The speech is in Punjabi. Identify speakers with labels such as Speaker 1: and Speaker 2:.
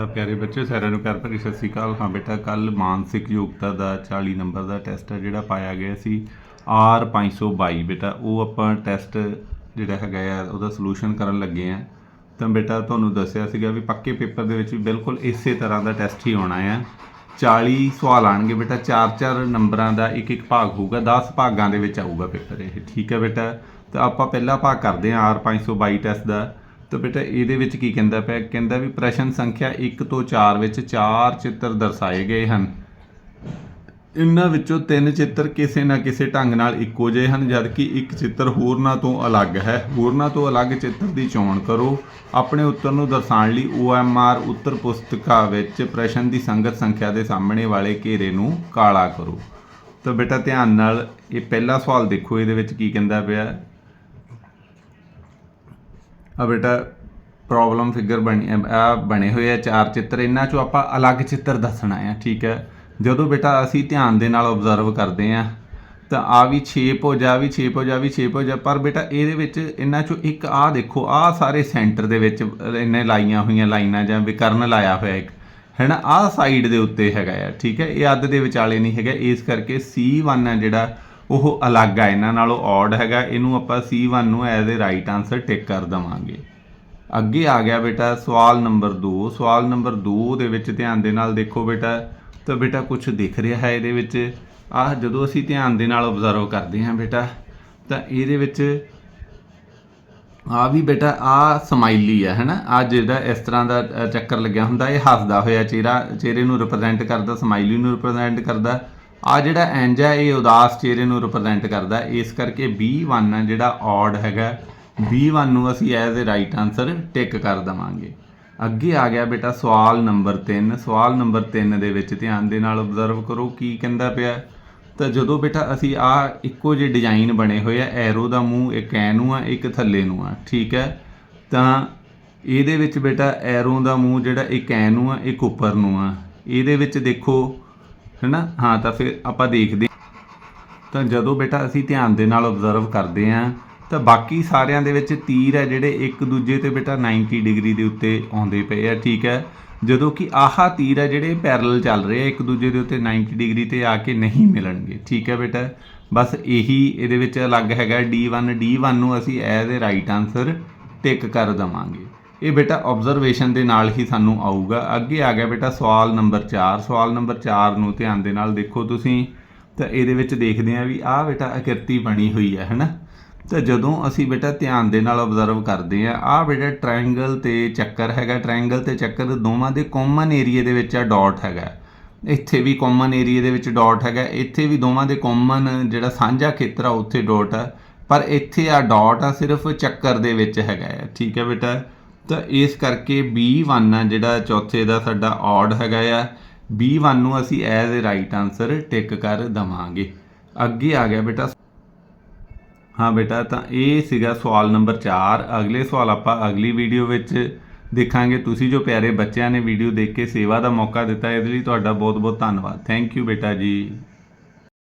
Speaker 1: ਤਾਂ ਪਿਆਰੇ ਬੱਚੇ, ਸਾਰਿਆਂ ਨੂੰ ਪਿਆਰ ਭਰੀ ਸਤਿ ਸ਼੍ਰੀ ਅਕਾਲ। ਹਾਂ ਬੇਟਾ ਕੱਲ ਮਾਨਸਿਕ ਯੋਗਤਾ ਦਾ 40 ਨੰਬਰ ਦਾ ਟੈਸਟ ਹੈ ਜਿਹੜਾ ਪਾਇਆ ਗਿਆ ਸੀ ਆਰ 522 ਬੇਟਾ, ਉਹ ਆਪਾਂ ਟੈਸਟ ਜਿਹੜਾ ਹੈਗਾ ਆ, ਉਹਦਾ ਸੋਲੂਸ਼ਨ ਕਰਨ ਲੱਗੇ ਆ। ਤਾਂ ਬੇਟਾ, ਤੁਹਾਨੂੰ ਦੱਸਿਆ ਸੀਗਾ ਵੀ ਪੱਕੇ ਪੇਪਰ ਦੇ ਵਿੱਚ ਵੀ ਬਿਲਕੁਲ ਇਸੇ ਤਰ੍ਹਾਂ ਦਾ ਟੈਸਟ ਹੀ ਆਉਣਾ ਆ। 40 ਸਵਾਲ ਆਣਗੇ ਬੇਟਾ 4-4 ਨੰਬਰਾਂ ਦਾ ਇੱਕ ਇੱਕ ਭਾਗ ਹੋਊਗਾ 10 ਭਾਗਾਂ ਦੇ ਵਿੱਚ ਆਊਗਾ ਪੇਪਰ ਇਹ। ਠੀਕ ਹੈ ਬੇਟਾ, ਤਾਂ ਆਪਾਂ ਪਹਿਲਾ ਭਾਗ ਕਰਦੇ ਹਾਂ ਆਰ 522 ਟੈਸਟ ਦਾ। ਤਾਂ ਬੇਟਾ ਇਹਦੇ ਵਿੱਚ ਕੀ ਕਹਿੰਦਾ ਪਿਆ? ਕਹਿੰਦਾ ਵੀ ਪ੍ਰਸ਼ਨ ਸੰਖਿਆ 1 ਤੋਂ 4 ਵਿੱਚ ਚਾਰ ਚਿੱਤਰ ਦਰਸਾਏ ਗਏ ਹਨ। ਇਹਨਾਂ ਵਿੱਚੋਂ ਤਿੰਨ ਚਿੱਤਰ ਕਿਸੇ ਨਾ ਕਿਸੇ ਢੰਗ ਨਾਲ ਇੱਕੋ ਜਿਹੇ ਹਨ, ਜਦਕਿ ਇੱਕ ਚਿੱਤਰ ਹੋਰਨਾਂ ਤੋਂ ਅਲੱਗ ਹੈ। ਹੋਰਨਾਂ ਤੋਂ ਅਲੱਗ ਚਿੱਤਰ ਦੀ ਚੋਣ ਕਰੋ। ਆਪਣੇ ਉੱਤਰ ਨੂੰ ਦਰਸਾਉਣ ਲਈ OMR ਉੱਤਰ ਪੁਸਤਕਾ ਵਿੱਚ ਪ੍ਰਸ਼ਨ ਦੀ ਸੰਗਤ ਸੰਖਿਆ ਦੇ ਸਾਹਮਣੇ ਵਾਲੇ ਘੇਰੇ ਨੂੰ ਕਾਲਾ ਕਰੋ। ਤਾਂ ਬੇਟਾ ਧਿਆਨ ਨਾਲ ਇਹ ਪਹਿਲਾ ਸਵਾਲ ਦੇਖੋ, ਇਹਦੇ ਵਿੱਚ ਕੀ ਕਹਿੰਦਾ ਪਿਆ? ਆ ਬੇਟਾ ਪ੍ਰੋਬਲਮ ਫਿਗਰ ਬਣੀ, ਆ ਬਣੇ ਹੋਏ ਆ ਚਾਰ ਚਿੱਤਰ, ਇਹਨਾਂ ਚੋਂ ਆਪਾਂ ਅਲੱਗ ਚਿੱਤਰ ਦੱਸਣਾ ਆ, ਠੀਕ ਹੈ? ਜਦੋਂ ਬੇਟਾ ਅਸੀਂ ਧਿਆਨ ਦੇ ਨਾਲ ਆਬਜ਼ਰਵ ਕਰਦੇ ਆ, ਤਾਂ ਆ ਵੀ 6 ਹੋ ਜਾ ਵੀ 6 ਹੋ ਜਾ ਵੀ 6 ਹੋ ਜਾ, ਪਰ ਬੇਟਾ ਇਹਦੇ ਵਿੱਚ ਇਹਨਾਂ ਚੋਂ ਇੱਕ ਆ ਦੇਖੋ ਆ ਸਾਰੇ ਸੈਂਟਰ ਦੇ ਵਿੱਚ ਇਹਨੇ ਲਾਈਆਂ ਹੋਈਆਂ ਲਾਈਨਾਂ ਜਾਂ ਵਿਕਰਨ ਲਾਇਆ ਹੋਇਆ ਇੱਕ ਹੈ ਨਾ ਆਹ ਸਾਈਡ ਦੇ ਉੱਤੇ ਹੈਗਾ ਆ, ਠੀਕ ਹੈ? ਇਹ ਅੱਧ ਦੇ ਵਿਚਾਲੇ ਨਹੀਂ ਹੈਗਾ, ਇਸ ਕਰਕੇ C1 ਹੈ ਜਿਹੜਾ ਉਹ ਅਲੱਗ ਆ, ਇਹਨਾਂ ਨਾਲੋਂ ਔਡ ਹੈਗਾ, ਇਹਨੂੰ ਆਪਾਂ C1 ਨੂੰ as a right answer tick ਕਰ ਦਵਾਂਗੇ। ਅੱਗੇ ਆ ਗਿਆ ਬੇਟਾ ਸਵਾਲ ਨੰਬਰ 2 ਸਵਾਲ ਨੰਬਰ 2 ਦੇ ਵਿੱਚ ਧਿਆਨ ਦੇ ਨਾਲ ਦੇਖੋ ਬੇਟਾ, ਤਾਂ ਬੇਟਾ ਕੁਝ ਦਿਖ ਰਿਹਾ ਹੈ ਇਹਦੇ ਵਿੱਚ। ਆਹ ਜਦੋਂ ਅਸੀਂ ਧਿਆਨ ਦੇ ਨਾਲ ਆਬਜ਼ਰਵ ਕਰਦੇ ਹਾਂ ਬੇਟਾ, ਤਾਂ ਇਹਦੇ ਵਿੱਚ ਆ ਵੀ ਬੇਟਾ ਆ ਸਮਾਈਲੀ ਹੈ ਹੈਨਾ? ਆ ਜਿਹੜਾ ਇਸ ਤਰ੍ਹਾਂ ਦਾ ਚੱਕਰ ਲੱਗਿਆ ਹੁੰਦਾ, ਇਹ ਹੱਸਦਾ ਹੋਇਆ ਚਿਹਰਾ, ਚਿਹਰੇ ਨੂੰ ਰਿਪਰੈਜ਼ੈਂਟ ਕਰਦਾ ਸਮਾਈਲੀ ਨੂੰ ਰਿਪਰੈਜ਼ੈਂਟ ਕਰਦਾ। ਆ ਜਿਹੜਾ ਇੰਜ ਹੈ, ਇਹ ਉਦਾਸ ਚਿਹਰੇ ਨੂੰ ਰਿਪਰੈਜ਼ੈਂਟ ਕਰਦਾ ਇਸ ਕਰਕੇ B1 ਹੈ, ਜਿਹੜਾ ਔਡ ਹੈਗਾ B1 ਨੂੰ ਅਸੀਂ as a right answer tick ਕਰ ਦਵਾਂਗੇ। ਅੱਗੇ ਆ ਗਿਆ ਬੇਟਾ ਸਵਾਲ ਨੰਬਰ 3 ਸਵਾਲ ਨੰਬਰ 3 ਦੇ ਵਿੱਚ ਧਿਆਨ ਦੇ ਨਾਲ ਆਬਜ਼ਰਵ ਕਰੋ ਕੀ ਕਹਿੰਦਾ ਪਿਆ ਤਾਂ ਜਦੋਂ ਬੇਟਾ ਅਸੀਂ ਆ ਇੱਕੋ ਜਿਹੇ ਡਿਜ਼ਾਈਨ ਬਣੇ ਹੋਏ ਆ ਐਰੋ ਦਾ ਮੂੰਹ, ਇੱਕ ਐ ਨੂੰ ਆ, ਇੱਕ ਥੱਲੇ ਨੂੰ ਆ, ਠੀਕ ਹੈ? ਤਾਂ ਇਹਦੇ ਵਿੱਚ ਬੇਟਾ ਐਰੋ ਦਾ ਮੂੰਹ ਜਿਹੜਾ ਇੱਕ ਐ ਨੂੰ ਆ, ਇੱਕ ਉੱਪਰ ਨੂੰ ਆ। ਇਹਦੇ ਵਿੱਚ ਦੇਖੋ ਹੈਨਾ? ਹਾਂ, ਤਾਂ ਫਿਰ ਆਪਾਂ ਦੇਖਦੇ ਤਾਂ ਜਦੋਂ ਬੇਟਾ ਅਸੀਂ ਧਿਆਨ ਦੇ ਨਾਲ ਆਬਜ਼ਰਵ ਕਰਦੇ ਆਂ ਤਾਂ ਬਾਕੀ ਸਾਰਿਆਂ ਦੇ ਵਿੱਚ ਤੀਰ ਹੈ ਜਿਹੜੇ ਇੱਕ ਦੂਜੇ ਤੇ ਬੇਟਾ 90 ਡਿਗਰੀ ਦੇ ਉੱਤੇ ਆਉਂਦੇ ਪਏ ਆ, ਠੀਕ ਹੈ? ਜਦੋਂ ਕਿ ਆਹਾ ਤੀਰ ਹੈ ਜਿਹੜੇ ਪੈਰਲਲ ਚੱਲ ਰਹੇ ਆ, ਇੱਕ ਦੂਜੇ ਦੇ ਉੱਤੇ 90 ਡਿਗਰੀ ਤੇ ਆ ਕੇ ਨਹੀਂ ਮਿਲਣਗੇ, ਠੀਕ ਹੈ ਬੇਟਾ? ਬਸ ਇਹੀ ਇਹਦੇ ਵਿੱਚ ਅਲੱਗ ਹੈਗਾ D1 D1 ਨੂੰ ਅਸੀਂ as a right answer tick ਕਰ ਦਵਾਂਗੇ। ਇਹ ਬੇਟਾ ਆਬਜ਼ਰਵੇਸ਼ਨ ਦੇ ਨਾਲ ਹੀ ਸਾਨੂੰ ਆਊਗਾ। ਅੱਗੇ ਆ ਗਿਆ ਬੇਟਾ ਸਵਾਲ ਨੰਬਰ 4 ਸਵਾਲ ਨੰਬਰ 4 ਨੂੰ ਧਿਆਨ ਦੇ ਨਾਲ ਦੇਖੋ ਤੁਸੀਂ। ਤਾਂ ਇਹਦੇ ਵਿੱਚ ਦੇਖਦੇ ਆ ਵੀ ਆਹ ਬੇਟਾ ਆਕਿਰਤੀ ਬਣੀ ਹੋਈ ਹੈ, ਹੈਨਾ? ਤਾਂ ਜਦੋਂ ਅਸੀਂ ਬੇਟਾ ਧਿਆਨ ਦੇ ਨਾਲ ਆਬਜ਼ਰਵ ਕਰਦੇ ਆ ਆਹ ਬੇਟਾ ਟ੍ਰਾਇੰਗਲ ਤੇ ਚੱਕਰ ਹੈਗਾ। ਟ੍ਰਾਇੰਗਲ ਤੇ ਚੱਕਰ ਦੋਵਾਂ ਦੇ ਕਾਮਨ ਏਰੀਆ ਦੇ ਵਿੱਚ ਆ ਡਾਟ ਹੈਗਾ। ਇੱਥੇ ਵੀ ਕਾਮਨ ਏਰੀਆ ਦੇ ਵਿੱਚ ਡਾਟ ਹੈਗਾ। ਇੱਥੇ ਵੀ ਦੋਵਾਂ ਦੇ ਕਾਮਨ ਜਿਹੜਾ ਸਾਂਝਾ ਖੇਤਰ ਆ, ਉੱਥੇ ਡਾਟ ਆ। ਪਰ ਇੱਥੇ ਆ ਡਾਟ ਆ ਸਿਰਫ ਚੱਕਰ ਦੇ ਵਿੱਚ ਹੈਗਾ ਆ। ਠੀਕ ਹੈ ਬੇਟਾ? ਤਾਂ ਇਸ ਕਰਕੇ B1 ਆ ਜਿਹੜਾ ਚੌਥੇ ਦਾ ਸਾਡਾ ਔਡ ਹੈਗਾ ਆ। B1 ਨੂੰ ਅਸੀਂ as a right answer tick ਕਰ ਦਵਾਂਗੇ। ਅੱਗੇ ਆ ਗਿਆ ਬੇਟਾ। ਹਾਂ ਬੇਟਾ, ਤਾਂ ਇਹ ਸੀਗਾ ਸਵਾਲ ਨੰਬਰ 4 ਅਗਲੇ ਸਵਾਲ ਆਪਾਂ ਅਗਲੀ ਵੀਡੀਓ ਵਿੱਚ ਦੇਖਾਂਗੇ। ਤੁਸੀਂ ਜੋ ਪਿਆਰੇ ਬੱਚਿਆਂ ਨੇ ਵੀਡੀਓ ਦੇਖ ਕੇ ਸੇਵਾ ਦਾ ਮੌਕਾ ਦਿੱਤਾ ਇਹਦੇ ਲਈ ਤੁਹਾਡਾ ਬਹੁਤ ਬਹੁਤ ਧੰਨਵਾਦ। ਥੈਂਕ ਯੂ ਬੇਟਾ ਜੀ।